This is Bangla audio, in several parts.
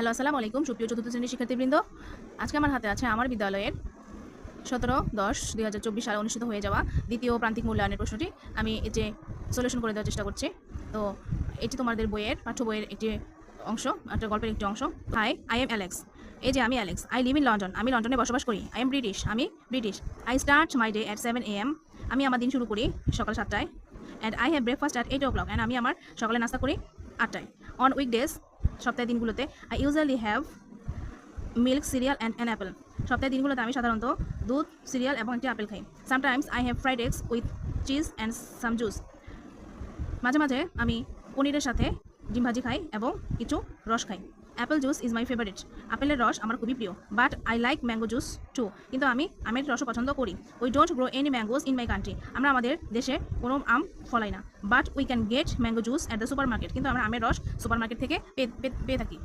হ্যালো, আসসালামু আলাইকুম। সুপ্রিয় চতুর্থ শ্রেণির শিক্ষার্থীবৃন্দ, আজকে আমার হাতে আছে আমার বিদ্যালয়ের সতেরো দশ দুই হাজার চব্বিশ সালে অনুষ্ঠিত হয়ে যাওয়া দ্বিতীয় প্রান্তিক মূল্যায়নের প্রশ্নটি। আমি যে সলিউশন করে দেওয়ার চেষ্টা করছি। তো এটি তোমাদের বইয়ের, পাঠ্য বইয়ের একটি অংশ, একটা গল্পের একটি অংশ। হাই আই এম অ্যালেক্স এই যে আমি Alex I live in London আমি লন্ডনে বসবাস করি। আই এম ব্রিটিশ আমি British I start my day at seven A M আমি আমার দিন শুরু করি সকাল সাতটায়। And I have breakfast at eight o'clock and আমি আমার সকালে নাস্তা করি আটটায়। অন উইকডেজ সপ্তাহের দিনগুলোতে I usually have milk cereal and an apple সপ্তাহের দিনগুলোতে আমি সাধারণত দুধ সিরিয়াল এবং একটি আপেল খাই। Sometimes I have fried eggs with cheese and some juice মাঝে মাঝে আমি পনিরের সাথে ডিম ভাজি খাই এবং কিছু রস খাই। Apple juice is my favourite আপেলের রস আমার খুবই প্রিয় but I like mango juice too কিন্তু আমি আমের রসও পছন্দ করি। We don't grow any mangoes in my country আমরা আমাদের দেশে কোনো আম ফলাই না but we can get mango juice at the supermarket কিন্তু আমরা আমের রস সুপার মার্কেট থেকে পেয়ে থাকি।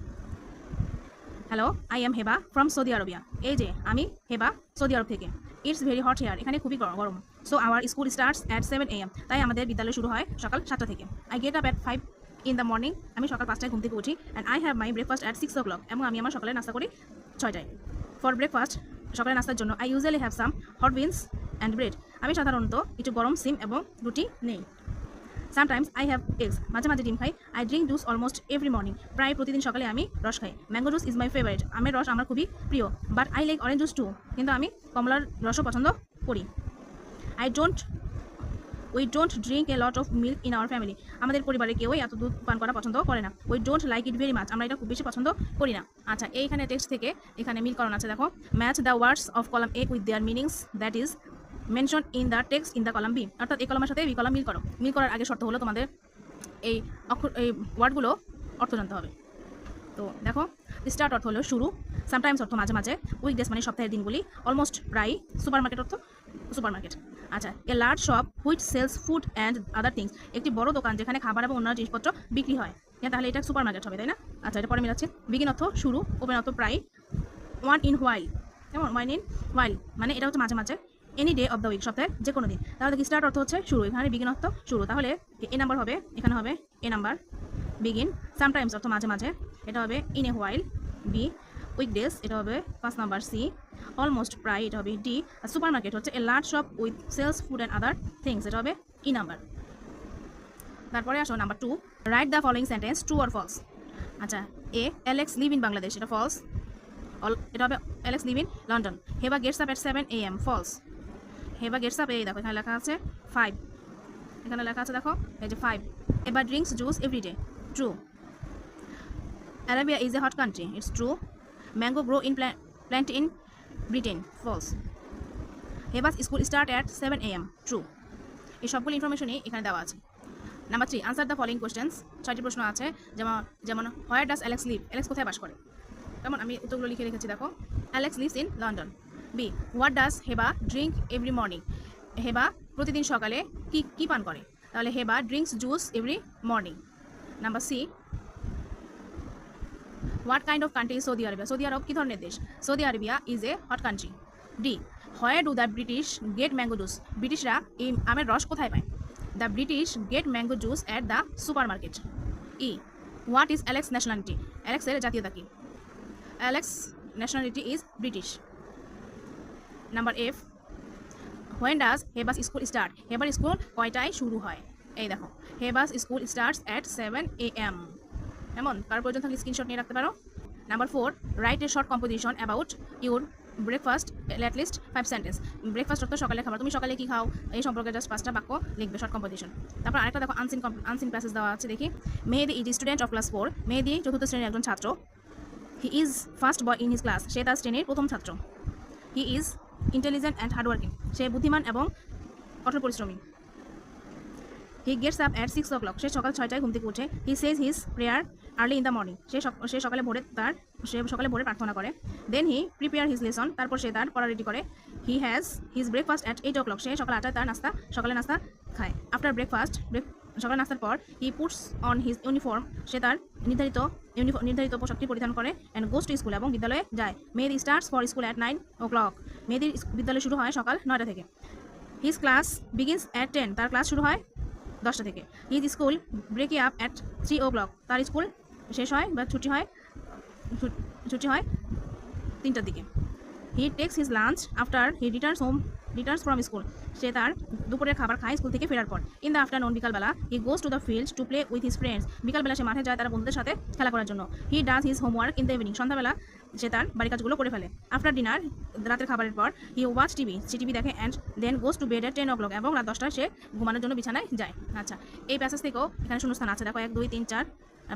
Hello I am Heba from Saudi Arabia এই যে, আমি হেবা সৌদি আরব থেকে। ইটস ভেরি হট হেয়ার এখানে খুবই গর- গরম। So our school starts at seven A M তাই আমাদের বিদ্যালয় শুরু হয় সকাল সাতটা থেকে। I get up at five in the morning আমি সকাল পাঁচটায় ঘুম থেকে উঠি and I have my breakfast at six o'clock এবং আমি আমার সকালে নাস্তা করি ছয়টায়। ফর ব্রেকফাস্ট সকালে নাস্তার জন্য I usually have some hot beans and bread আমি সাধারণত কিছু গরম সিম এবং রুটি নেই। সামটাইমস আই হ্যাভ এগস মাঝে মাঝে ডিম খাই। I drink juice almost every morning প্রায় প্রতিদিন সকালে আমি রস খাই। Mango juice is my favourite আমের রস আমার খুবই প্রিয়। But I like orange juice too কিন্তু আমি কমলার রসও পছন্দ করি। I don't we don't drink a lot of milk in our family আমাদের পরিবারে কেউই এত দুধ পান করা পছন্দ করে না। We don't like it very much আমরা এটা খুব বেশি পছন্দ করি না। আচ্ছা এইখানে টেক্সট থেকে এখানে মিল করানো আছে, দেখো। Match the words of column A with their meanings that is mention in the text in the column B অর্থাৎ এই কলমের সাথে বি কলাম মিল করো। মিল করার আগে শর্ত হলো তোমাদের এই অক্ষর, এই ওয়ার্ডগুলো অর্থ জানতে হবে। তো দেখো স্টার্ট অর্থ হলো শুরু। সামটাইমস অর্থ মাঝে মাঝে। উইকডেজ মানে সপ্তাহের দিনগুলি। অলমোস্ট প্রায় সুপার মার্কেট অর্থ। সুপার মার্কেট আচ্ছা a large shop which sells food and other things একটি বড় দোকান যেখানে খাবার এবং অন্যান্য জিনিসপত্র বিক্রি হয়। হ্যাঁ তাহলে এটা সুপার মার্কেট হবে, তাই না? আচ্ছা এটা পরে মিলাচ্ছে। বিগিন অর্থ শুরু ওপেন অর্থ প্রায়। ওয়ান ইন হোয়াইল কেমন? ওয়ান ইন হোয়াইল মানে এটা হচ্ছে মাঝে মাঝে any day of the week সপ্তাহের যে কোনো দিন। তাহলে দেখি স্টার্ট অর্থ হচ্ছে শুরু? এখানে বিগিন অর্থ শুরু। তাহলে এ নাম্বার হবে, এখানে হবে এ নাম্বার বিগিন সামটাইমস অর্থ মাঝে মাঝে। এটা হবে in a while B weekdays, এটা হবে পাঁচ নাম্বার সি, অলমোস্ট প্রায় এটা হবে ডি, আর সুপার মার্কেট হচ্ছে a large shop with sells, food and other things, এটা হবে ই নাম্বার। তারপরে আসো number two, write the following sentence, true or false? আচ্ছা a Alex live in Bangladesh, এটা ফলস? এটা হবে Alex live in London. Heba gets up at seven A M, false? Heba gets up, এই দেখো, এখানে লেখা আছে ফাইভ। এখানে লেখা আছে, দেখো, এই যে ফাইভ। এবার drinks, juice, everyday, true. Arabia is a hot country. It's true. Mango grow in plant, plant in Britain. False. Heba's school start at 7 a.m. True. এই সবগুলো ইনফরমেশনই এখানে দেওয়া আছে। Number three answer the following questions ছয়টি প্রশ্ন আছে। যেমন যেমন where does Alex live Alex কোথায় বাস করে? তেমন আমি উত্তরগুলো লিখে রেখেছি দেখো। Alex lives in London B what does Heba drink every morning Heba প্রতিদিন সকালে কি কি পান করে? তাহলে Heba drinks juice every morning number C what kind of country Saudi Arabia Saudi আরব কী ধরনের দেশ? Saudi Arabia is a hot country D where do the British get mango juice ব্রিটিশরা এই আমের রস কোথায় পায়? The British get mango juice at the supermarket E what is Alex nationality অ্যালেক্সের জাতীয়তা কী? Alex nationality is British number F when does Heba's school start Haber স্কুল কয়টায় শুরু হয়? এই দেখো Heba's school starts at seven A M এমন কারোর প্রয়োজন থাকলে স্ক্রিনশট নিয়ে রাখতে পারো। Number four write a short composition about your breakfast at least five sentence breakfast অর্থ সকালে খাবার, তুমি সকালে কি খাও? এই সম্পর্কে জাস্ট পাঁচটা বাক্য লিখবে শর্ট কম্পোজিশন তারপর আরেকটা দেখো আনসিন আনসিন প্যাসেজ দেওয়া আছে, দেখি। Mehedi is student of class four Mehedi চতুর্থ শ্রেণির একজন ছাত্র। He is first boy in his class সে তার শ্রেণির প্রথম ছাত্র। He is intelligent and hardworking সে বুদ্ধিমান এবং কঠোর পরিশ্রমী। He gets up at six o'clock সে সকাল ছয়টায় ঘুম থেকে উঠে। He says his prayer early in the morning সে সে সকালে ভোরে তার, সে সকালে ভোরে প্রার্থনা করে। Then he prepare his lesson তারপর সে তার পড়া রেডি করে। He has his breakfast at eight o'clock সে সকাল আটটায় তার নাস্তা, সকালে নাস্তা খায়। আফটার ব্রেকফাস্ট ব্রেক সকালে নাস্তার পর he puts on his uniform সে তার নির্ধারিত ইউনিফর্ম নির্ধারিত পোশাকটি পরিধান করে অ্যান্ড গোস টু স্কুল এবং বিদ্যালয়ে যায়। Mehedi starts for school at nine o'clock মেয়েদের বিদ্যালয় শুরু হয় সকাল নয়টা থেকে। His class begins at ten তার ক্লাস শুরু হয় দশটা থেকে। His school break up at three o'clock তার স্কুল শেষ হয় বা ছুটি হয় ছুটি হয় তিনটার দিকে। He takes his lunch after he returns home returns from school সে তার দুপুরের খাবার খায় স্কুল থেকে ফেরার পর। ইন দ্য আফটারনুন বিকালবেলা he goes to the field to play with his friends বিকালবেলা সে মাঠে যায় তার বন্ধুদের সাথে খেলা করার জন্য। He does his homework in the evening সন্ধ্যাবেলা সে তার বাড়ি কাজগুলো করে ফেলে। আফটার ডিনার রাতের খাবারের পর হি ওয়াচ টিভি সে টিভি দেখে and then goes to bed at ten o'clock এবং রাত দশটায় সে ঘুমানোর জন্য বিছানায় যায়। আচ্ছা এই প্যাসেজ থেকেও এখানে শূন্যস্থান আছে। দেখো, এক, দুই, তিন, চার।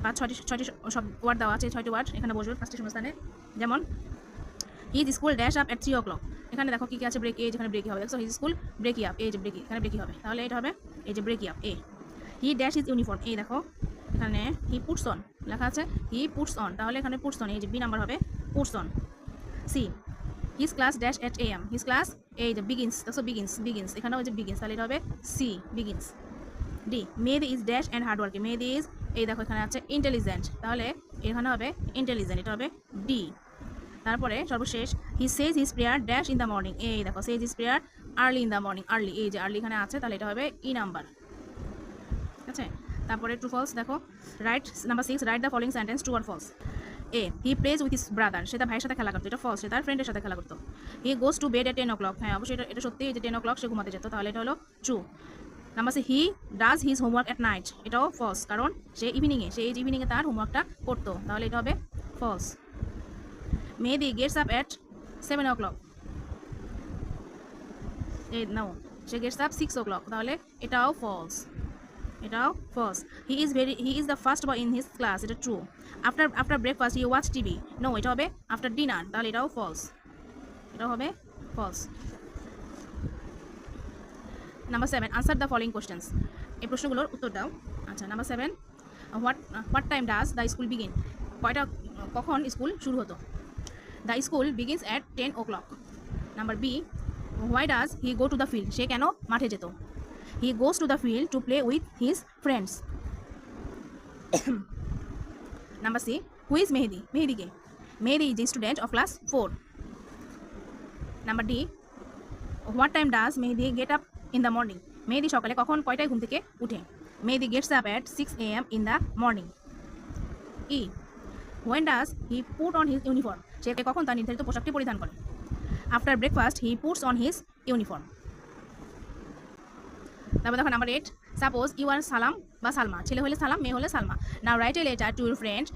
পাঁচ, ছয়টি ছয়টি সব ওয়ার্ড দেওয়া আছে, ছয়টি ওয়ার্ড এখানে বসবে পাঁচটি শূন্যস্থানে। যেমন his school dash up at three o'clock এখানে দেখো কি কি আছে ব্রেক এ যেখানে ব্রেকি হবে। দেখো হিজ স্কুল ব্রেকি আপ এই যে ব্রেকি এখানে ব্রেকি হবে। তাহলে এটা হবে এই যে breaks up A he dash is uniform এই দেখো। এখানে হি পুটস অন লেখা আছে হি পুটস অন তাহলে এখানে পুটস অন এই যে বি নাম্বার হবে puts on C his class dash at A M his class এই যে বিগিনস দেখো বিগিনস বিগিনস এখানে ওই যে বিগিনস তাহলে এটা হবে C begins D Mehedi is dash and hardworking Mehedi is এই দেখো এখানে আছে ইন্টেলিজেন্ট তাহলে এখানে হবে ইন্টেলিজেন্ট এটা হবে ডি তারপরে সর্বশেষ he says his prayer dash in the morning এই দেখো says his prayer early in the morning early এই যে আর্লি এখানে আছে, তাহলে এটা হবে ই নাম্বার ঠিক আছে? তারপরে ট্রু ফলস দেখো write number six write the following sentence true R false A he plays with his brother সে তার ভাইয়ের সাথে খেলা করতো। এটা ফলস সে তার ফ্রেন্ডের সাথে খেলা করতো। He goes to bed at ten o'clock হ্যাঁ অবশ্যই এটা এটা সত্যি যে টেন ও ক্লক সে ঘুমাতে যেত। তাহলে এটা হলো true number C he does his homework at night এটাও ফলস কারণ সে ইভিনিংয়ে সে এই ইভিনিংয়ে তার হোমওয়ার্কটা করতো। তাহলে এটা হবে false Mehedi gets up at seven o'clock এই নাও সে gets up six o'clock তাহলে এটাও ফলস এটাও false he is very he is the first boy in his class এটা true after after breakfast he watch TV no এটা হবে আফটার ডিনার তাহলে এটাও ফলস এটাও হবে false number seven answer the following questions এই প্রশ্নগুলোর উত্তর দাও। আচ্ছা number seven what what time does the school begin কয়টা, কখন স্কুল শুরু হতো? The school begins at ten o'clock number B why does he go to the field সে কেন মাঠে যেত? He goes to the field to play with his friends number C who is Mehedi মেহেদিকে Mehedi is student of class four number D what time does Mehedi get up in the morning Mehedi সকালে কখন কয়টায় ঘুম থেকে উঠে? Mehedi gets up at six A M in the morning E when does he put on his uniform সে কখন তার নির্ধারিত পোশাকটি পরিধান করে? After breakfast he puts on his uniform তারপর দেখো number eight suppose you are Salam বা সালমা ছেলে হলে সালাম মেয়ে হলে Salma now write a letter to your friend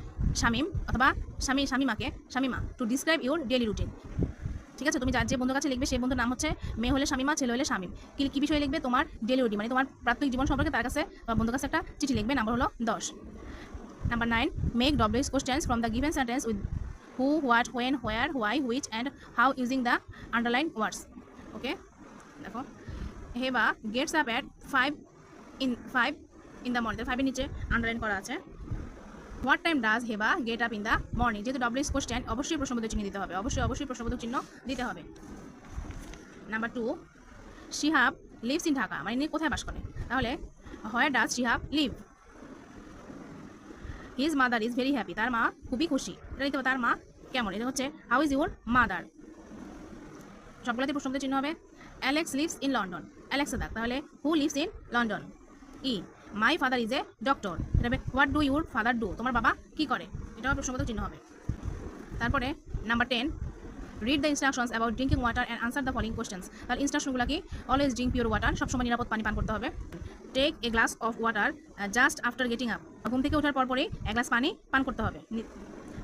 Shamim অথবা শামি শামিমাকে Shamima to describe your daily routine ঠিক আছে? তুমি যার যে বন্ধুর কাছে লিখবে, সেই বন্ধুর নাম হচ্ছে মেয়ে হলে শামিমা, ছেলে হলে শামিম। কি কি বিষয়ে লিখবে? তোমার ডেলি মানে তোমার প্রাথমিক জীবন সম্পর্কে তার কাছে, তোমার বন্ধুর কাছে একটা চিঠি লিখবে নাম্বার হলো দশ। Number nine make ডব্লিউস questions from the given sentence with who what when where why which and how using the underline words okay দেখো। Heba gets up at five in five in the morning ফাইভের নিচে আন্ডারলাইন করা আছে। What time does Heba get up in the morning? যেহেতু ডব্লিউস কোশ্চেন অবশ্যই প্রশ্নবোধক চিহ্ন দিতে হবে। অবশ্যই অবশ্যই প্রশ্নবোধক চিহ্ন দিতে হবে। Number two Shihab lives in Dhaka মানে কোথায় বাস করে? তাহলে where does Shihab live his mother is very happy তার মা খুবই খুশি। এটা দিতে হবে তার মা কেমন? এটা হচ্ছে হাউ ইজ ইউর মাদার সবগুলোতে প্রশ্নবোধক চিহ্ন হবে। Alex lives in London Alexa দাগ তাহলে who lives in London E my father is a doctor এটা হবে what do your father do তোমার বাবা কি করে? এটাও প্রশ্নবোধক চিহ্ন হবে। তারপরে number ten read the instructions about drinking water and answer the following questions তাহলে ইনস্ট্রাকশনগুলো কি? অলওয়েজ ড্রিঙ্ক পিওর ওয়াটার সবসময় নিরাপদ পানি পান করতে হবে। Take a glass of water just after getting up ঘুম থেকে ওঠার পর পরেই এক গ্লাস পানি পান করতে হবে।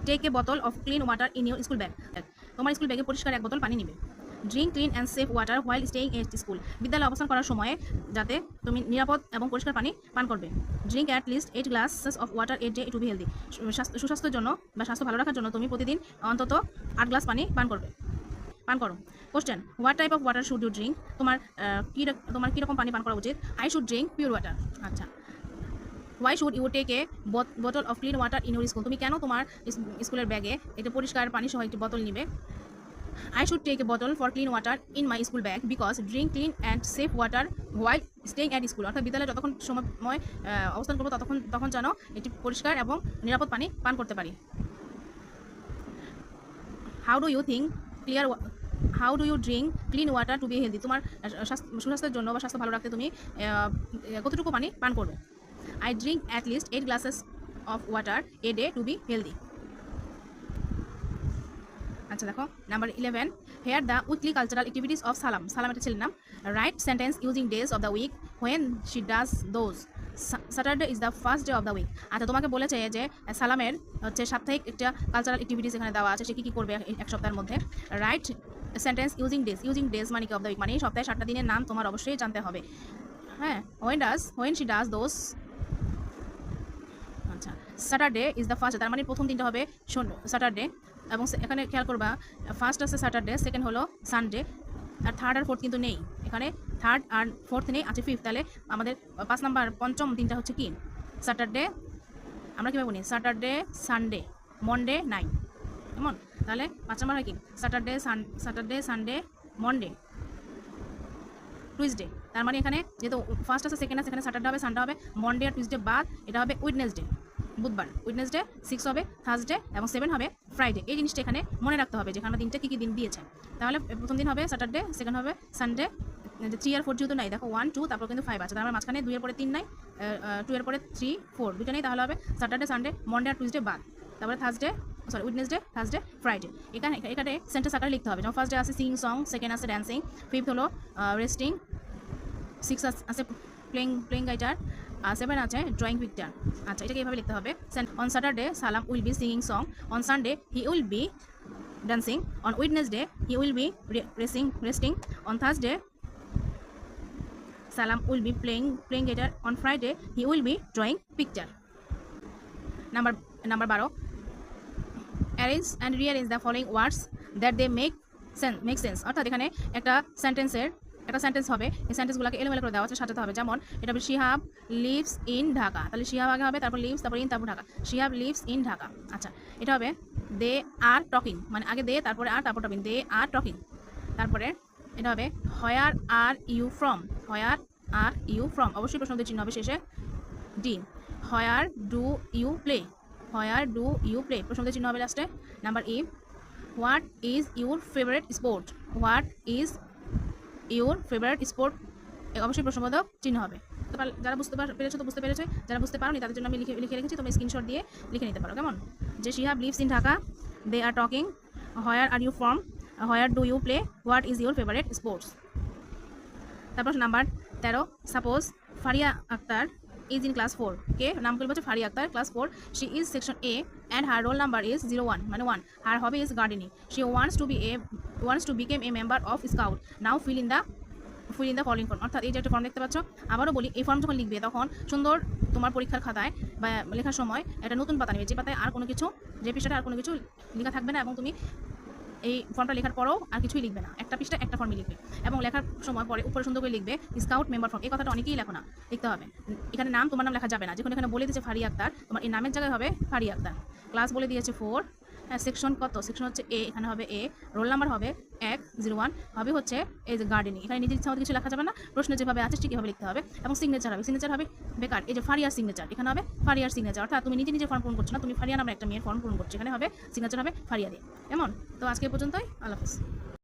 টেক এ বোতল of clean water in your school bag তোমার স্কুল ব্যাগে পরিষ্কার এক বোতল পানি নিবে। Drink clean and safe water while staying at school বিদ্যালয়ে অবস্থান করার সময়ে যাতে তুমি নিরাপদ এবং পরিষ্কার পানি পান করবে। Drink at least eight glasses of water at day to be healthy সুস্বাস্থ্যের জন্য বা স্বাস্থ্য ভালো রাখার জন্য তুমি প্রতিদিন অন্তত আট গ্লাস পানি পান করবে। পান করো। Question what type of water should you drink তোমার কী তোমার কীরকম পানি পান করা উচিত? I should drink pure water আচ্ছা। Why should you take a বোতল of clean water in your school তুমি কেন তোমার স্কুলের ব্যাগে একটা পরিষ্কার পানি সহ একটি বোতল নিবে? I should take a bottle for clean water in my school bag because drink clean and safe water while staying at school. অর্থাৎ বিদ্যালয়ে যতক্ষণ সময় অবস্থান করব ততক্ষণ তখন যেন এটি পরিষ্কার এবং নিরাপদ পানি পান করতে পারি। How do you think clear how do you drink clean water to be healthy তোমার সুস্বাস্থ্যের জন্য বা স্বাস্থ্য ভালো রাখতে তুমি কতটুকু পানি পান করবে? I drink at least eight glasses of water a day to be healthy আচ্ছা দেখো number eleven here the weekly cultural activities of Salam Salam এটা ছেলের নাম। Write sentence using days of the week when she does those Saturday is the first day of the week আচ্ছা তোমাকে বলেছে যে, সালামের হচ্ছে সাপ্তাহিক একটা কালচারাল অ্যাক্টিভিটিস এখানে দেওয়া আছে, সে কী কী করবে এক সপ্তাহের মধ্যে? Write sentence using days using days মানে কি অফ দ্য উইক মানে এই সপ্তাহে সাতটা দিনের নাম তোমার অবশ্যই জানতে হবে। হ্যাঁ when does when she does those আচ্ছা স্যাটারডে ইজ দ্য ফার্স্ট তার মানে প্রথম দিনটা হবে শোন স্যাটারডে এবং এখানে খেয়াল করবা ফার্স্ট আছে স্যাটারডে সেকেন্ড হলো সানডে আর থার্ড আর ফোর্থ কিন্তু নেই। এখানে থার্ড আর ফোর্থ নেই, আছে ফিফথ তাহলে আমাদের পাঁচ নাম্বার পঞ্চম দিনটা হচ্ছে কি? স্যাটারডে আমরা কীভাবে বলি? স্যাটারডে সানডে মন্ডে নাই কেমন? তাহলে পাঁচ নাম্বার হয় কি? Saturday sun Saturday Sunday Monday Tuesday তার মানে এখানে যেহেতু ফার্স্ট আছে সেকেন্ড আছে সেখানে স্যাটারডে হবে সানডে হবে মন্ডে আর টুইসডে বাদ, এটা হবে উইডনেসডে বুধবার উইডনেসডে সিক্স হবে থার্সডে এবং সেভেন হবে ফ্রাইডে এই জিনিসটা এখানে মনে রাখতে হবে যেখানে দিনটা কী কী দিন দিয়েছে। তাহলে প্রথম দিন হবে স্যাটারডে সেকেন্ড হবে সানডে থ্রি আর ফোর যেহেতু নাই, দেখো ওয়ান টু তারপর কিন্তু ফাইভ আছে। তার মানে মাঝখানে দুইয়ের পরে তিন নাই টু এর পরে থ্রি ফোর দুটো নেই তাহলে হবে স্যাটারডে সানডে মন্ডে আর টুইসডে বাদ। তারপরে Thursday sorry Wednesday Thursday Friday এখানে এখানে সেন্টেন্স আকারে লিখতে হবে। যেমন ফার্স্ট ডে আছে সিং সং সেকেন্ড আছে ড্যান্সিং ফিফথ হলো রেস্টিং সিক্স আছে প্লেইং প্লেইং গাইটার সেভেন আছে ড্রয়িং পিকচার আচ্ছা এটাকে এইভাবে লিখতে হবে। On Saturday Salam will be singing song on Sunday he will be dancing on Wednesday he will be racing resting on Thursday Salam will be playing playing guitar on Friday he will be drawing picture number number বারো। Arrange and rearrange the following words that they make sense make sense অর্থাৎ এখানে একটা সেন্টেন্সের একটা সেন্টেন্স হবে। এই সেন্টেন্সগুলোকে এলোমেলো করে দেওয়া আছে, সাজাতে হবে। যেমন, এটা হবে শিহাব লিভস ইন ঢাকা তাহলে শিহাব আগে হবে, তারপর লিভস তারপর ইন তারপর ঢাকা শিহাব লিভস ইন ঢাকা আচ্ছা এটা হবে দে আর টকিং মানে আগে দে তারপরে আর তারপর টকিং দে আর টকিং তারপরে এটা হবে where are you from where are you from অবশ্যই প্রশ্নদের চিহ্ন হবে শেষে। D where do you play where do you play প্রশ্নদের চিহ্ন হবে লাস্টে number E what is your favourite sport what is your favourite sport অবশ্যই প্রশ্নবোধক চিহ্ন হবে। তো যারা বুঝতে পার- পেরেছ তো বুঝতে পেরেছ, যারা বুঝতে পারোনি তাদের জন্য আমি লিখে লিখে রেখেছি তুমি স্ক্রিনশট দিয়ে লিখে নিতে পারো, কেমন? যে Shihab lives in Dhaka they are talking where are you from where do you play what is your favourite sports তারপর নাম্বার তেরো suppose Faria Akter is in class four কে নাম করব হচ্ছে Faria Akter class four she is section A and her roll number is zero one মানে one her hobby is gardening she wants to be a wants to become a member of scout now fill in the fill in the following form অর্থাৎ এই যে একটা ফর্ম দেখতে পাচ্ছ, আবারও বলি, এই ফর্ম যখন লিখবে তখন সুন্দর তোমার পরীক্ষার খাতায় বা লেখার সময় একটা নতুন পাতা নেবে। যে পাতায় আর কোনো কিছু, যে পৃষ্ঠাটা আর কোনো কিছু লেখা থাকবে না এবং তুমি এই ফর্মটা লেখার পরেও আর কিছুই লিখবে না। একটা পৃষ্ঠা একটা ফর্মই লিখবে এবং লেখার সময় পরে উপরে সুন্দর করে লিখবে স্কাউট মেম্বার ফর্ম এই কথাটা অনেকেই লেখো না, লিখতে হবে। এখানে নাম তোমার নাম লেখা যাবে না। যখন এখানে বলে দিয়েছে ফারি আক্তার, তোমার এই নামের জায়গায় হবে ফারি আক্তার। ক্লাস বলে দিয়েছে ফোর সেকশন কত? সেকশন হচ্ছে এ এখানে হবে এ রোল নাম্বার হবে এক জিরো ওয়ান হবে হচ্ছে এই যে গার্ডেনিং এখানে নিজের ইচ্ছা কিছু লেখা যাবে না, প্রশ্ন যেভাবে আছে ঠিকভাবে লিখতে হবে, এবং সিগনেচার হবে সিগনেচার হবে বেকার, এই যে ফারিয়ার সিগনেচার এখানে হবে ফারিয়ার সিগনেচার অর্থাৎ তুমি নিজে নিজে ফর্ম পূরণ করছ না, তুমি ফারিয়া নামের একটা মেয়ের ফর্ম পূরণ করছ, এখানে হবে সিগনেচার হবে ফারিয়া দিয়ে এমন তো আজকে পর্যন্তই, আল্লাহ